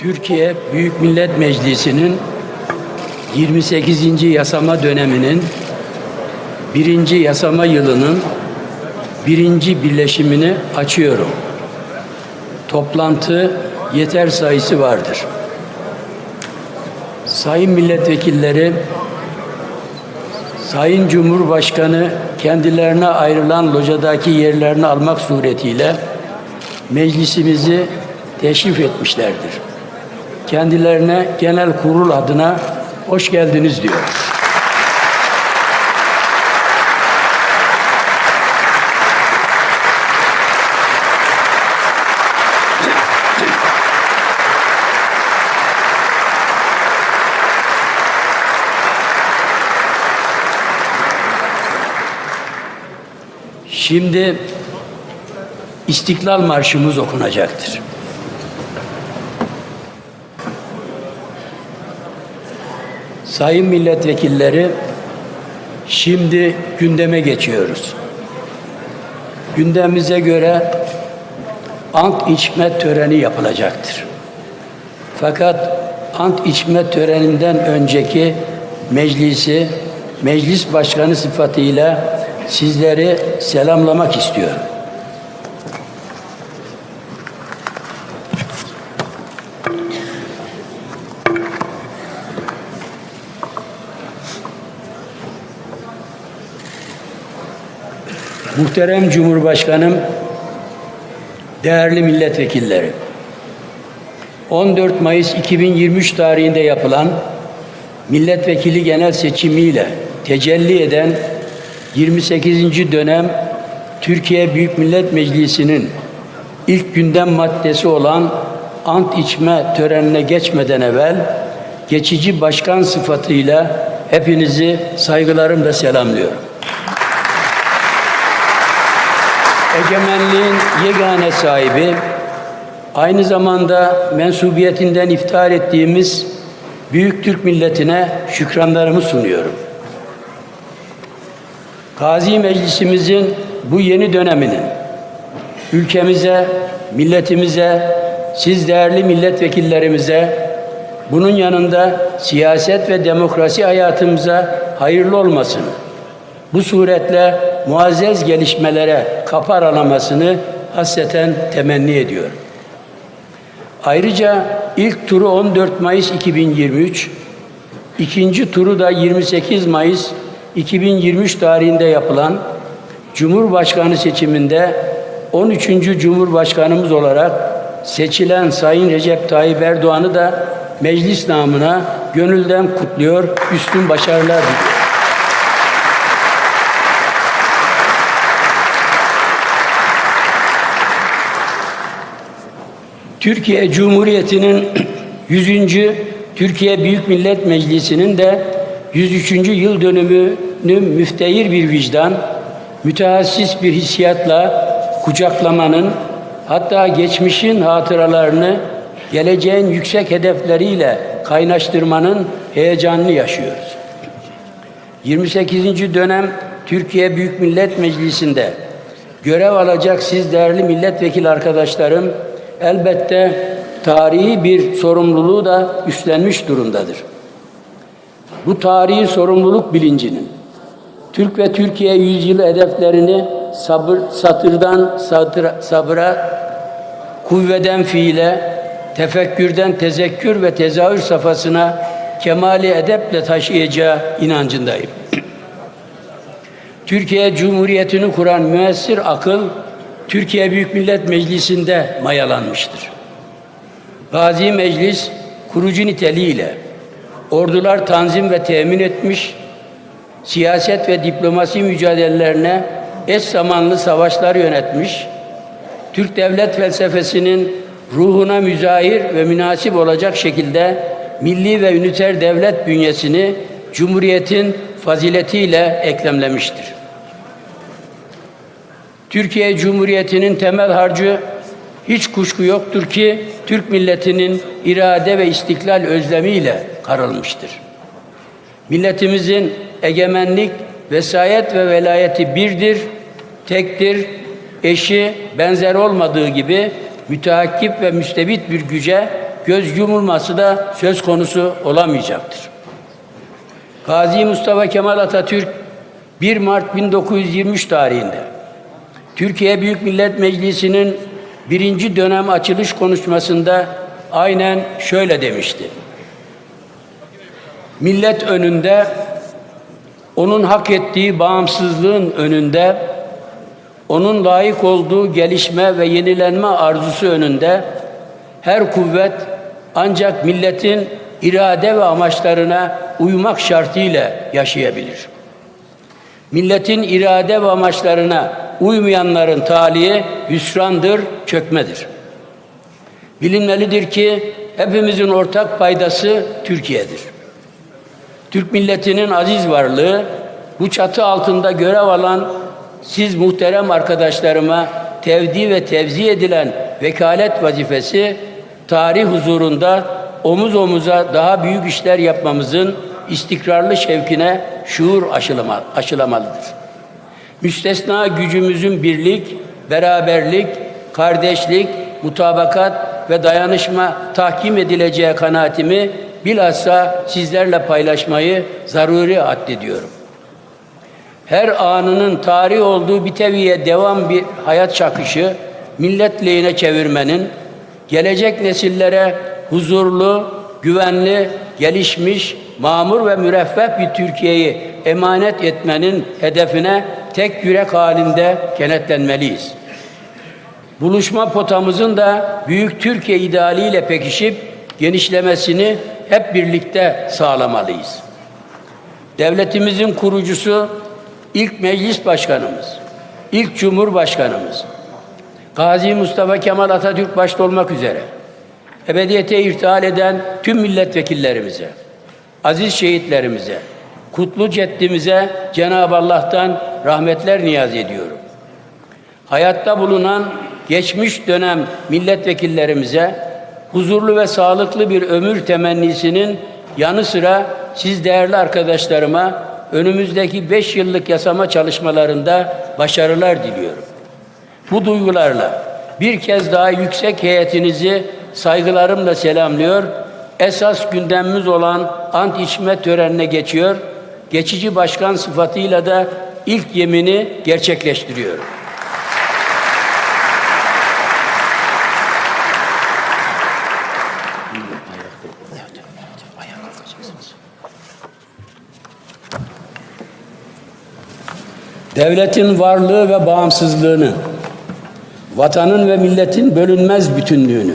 Türkiye Büyük Millet Meclisi'nin 28. yasama döneminin birinci yasama yılının birinci birleşimini açıyorum. Toplantı yeter sayısı vardır. Sayın milletvekilleri, Sayın Cumhurbaşkanı kendilerine ayrılan locadaki yerlerini almak suretiyle meclisimizi teşrif etmişlerdir. Kendilerine genel kurul adına hoş geldiniz diyor. Şimdi İstiklal Marşımız okunacaktır. Sayın milletvekilleri, şimdi gündeme geçiyoruz. Gündemimize göre ant içme töreni yapılacaktır. Fakat ant içme töreninden önceki meclisi, meclis başkanı sıfatıyla sizleri selamlamak istiyorum. Muhterem Cumhurbaşkanım, değerli milletvekilleri, 14 Mayıs 2023 tarihinde yapılan milletvekili genel seçimiyle tecelli eden 28. dönem Türkiye Büyük Millet Meclisi'nin ilk gündem maddesi olan ant içme törenine geçmeden evvel geçici başkan sıfatıyla hepinizi saygılarımla selamlıyorum. Egemenliğin yegane sahibi, aynı zamanda mensubiyetinden iftihar ettiğimiz Büyük Türk milletine şükranlarımı sunuyorum. Gazi Meclisimizin bu yeni döneminin ülkemize, milletimize, siz değerli milletvekillerimize, bunun yanında siyaset ve demokrasi hayatımıza hayırlı olmasını, bu suretle muazzez gelişmelere kapı aralamasını hasreten temenni ediyorum. Ayrıca ilk turu 14 Mayıs 2023, ikinci turu da 28 Mayıs 2023 tarihinde yapılan Cumhurbaşkanı seçiminde 13. Cumhurbaşkanımız olarak seçilen Sayın Recep Tayyip Erdoğan'ı da meclis namına gönülden kutluyor, üstün başarılar diliyorum. Türkiye Cumhuriyeti'nin 100. Türkiye Büyük Millet Meclisi'nin de 103. yıl dönümünü müftehir bir vicdan, müteassis bir hissiyatla kucaklamanın, hatta geçmişin hatıralarını geleceğin yüksek hedefleriyle kaynaştırmanın heyecanını yaşıyoruz. 28. dönem Türkiye Büyük Millet Meclisi'nde görev alacak siz değerli milletvekili arkadaşlarım elbette tarihi bir sorumluluğu da üstlenmiş durumdadır. Bu tarihi sorumluluk bilincinin Türk ve Türkiye yüzyılı hedeflerini sabır, satırdan satıra, sabıra, kuvveden fiile, tefekkürden tezekkür ve tezahür safhasına kemali edeple taşıyacağı inancındayım. Türkiye Cumhuriyeti'ni kuran müessir akıl, Türkiye Büyük Millet Meclisi'nde mayalanmıştır. Gazi Meclis, kurucu niteliğiyle ordular tanzim ve temin etmiş, siyaset ve diplomasi mücadelelerine eş zamanlı savaşlar yönetmiş, Türk devlet felsefesinin ruhuna müzahir ve münasip olacak şekilde milli ve üniter devlet bünyesini Cumhuriyet'in faziletiyle eklemlemiştir. Türkiye Cumhuriyeti'nin temel harcı hiç kuşku yoktur ki Türk milletinin irade ve istiklal özlemiyle karılmıştır. Milletimizin egemenlik, vesayet ve velayeti birdir, tektir, eşi benzer olmadığı gibi müteakip ve müstebit bir güce göz yumulması da söz konusu olamayacaktır. Gazi Mustafa Kemal Atatürk 1 Mart 1923 tarihinde Türkiye Büyük Millet Meclisi'nin birinci dönem açılış konuşmasında aynen şöyle demişti. Millet önünde, onun hak ettiği bağımsızlığın önünde, onun layık olduğu gelişme ve yenilenme arzusu önünde her kuvvet ancak milletin irade ve amaçlarına uymak şartıyla yaşayabilir. Milletin irade ve amaçlarına uymayanların talihi hüsrandır, çökmedir. Bilinmelidir ki hepimizin ortak paydası Türkiye'dir. Türk milletinin aziz varlığı bu çatı altında görev alan siz muhterem arkadaşlarıma tevdi ve tevzi edilen vekalet vazifesi tarih huzurunda omuz omuza daha büyük işler yapmamızın istikrarlı şevkine şuur aşılama, aşılamalıdır. Müstesna gücümüzün birlik, beraberlik, kardeşlik, mutabakat ve dayanışma tahkim edileceği kanaatimi bilhassa sizlerle paylaşmayı zaruri addediyorum. Her anının tarih olduğu bir teviye devam bir hayat çakışı millet lehine çevirmenin, gelecek nesillere huzurlu, güvenli, gelişmiş, mamur ve müreffeh bir Türkiye'yi emanet etmenin hedefine tek yürek halinde kenetlenmeliyiz. Buluşma potamızın da büyük Türkiye idealiyle pekişip genişlemesini hep birlikte sağlamalıyız. Devletimizin kurucusu ilk meclis başkanımız, ilk cumhurbaşkanımız, Gazi Mustafa Kemal Atatürk başta olmak üzere ebediyete irtihal eden tüm milletvekillerimize, aziz şehitlerimize, kutlu ceddimize Cenab-ı Allah'tan rahmetler niyaz ediyorum. Hayatta bulunan geçmiş dönem milletvekillerimize huzurlu ve sağlıklı bir ömür temennisinin yanı sıra siz değerli arkadaşlarıma önümüzdeki beş yıllık yasama çalışmalarında başarılar diliyorum. Bu duygularla bir kez daha yüksek heyetinizi saygılarımla selamlıyor. Esas gündemimiz olan ant içme törenine geçiyor. Geçici başkan sıfatıyla da ilk yemini gerçekleştiriyorum. Devletin varlığı ve bağımsızlığını, vatanın ve milletin bölünmez bütünlüğünü,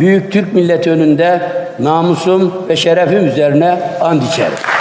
büyük Türk milleti önünde namusum ve şerefim üzerine and içerim.